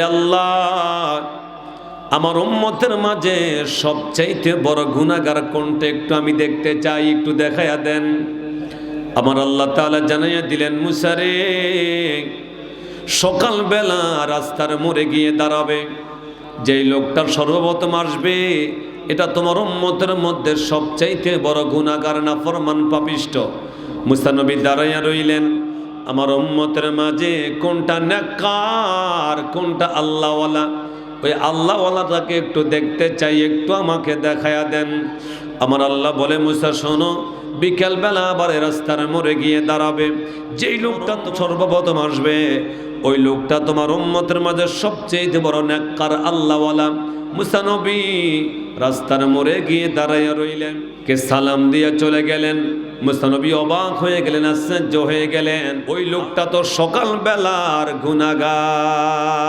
আল্লাহ, আমার উম্মতের মাঝে সবচাইতে বড় গুণাগার কোনটা একটু আমি দেখতে চাই, একটু দেখাইয়া দেন। আমার আল্লাহ তাআলা জানাইয়া দিলেন মুসারে সকালবেলা রাস্তার মোড়ে গিয়ে দাঁড়াবে, যেই লোকটা সর্বপ্রথম আসবে, এটা তোমার উম্মতের মধ্যে সবচাইতে বড় গুণাগার না ফরমান পাপিষ্ট মুসানবী দাঁড়াইয়া রইলেন। আমার উম্মতের মাঝে কোনটা নেকার কোনটা আল্লাহওয়ালা? ওই আল্লাহওয়ালাটাকে একটু দেখতে চাই, একটু আমাকে দেখায়া দেন। আমার আল্লাহ বলে, মুসা, শোনো বিকেলবেলা আবার রাস্তার মোড়ে গিয়ে দাঁড়াবে। যেই লোকটা তো সর্বপ্রথম আসবে, ওই লোকটা তোমার উম্মতের মাঝে সবচেয়ে বড় নেককার আল্লাহওয়ালা। মুসানবী রাস্তার মোড়ে গিয়ে দাঁড়াইয়া রইলেন, কে সালাম দিয়ে চলে গেলেন। মুসানবী অবাক হয়ে গেলেন, আশ্চর্য হয়ে গেলেন, ওই লোকটা তো সকালবেলার গুনাগার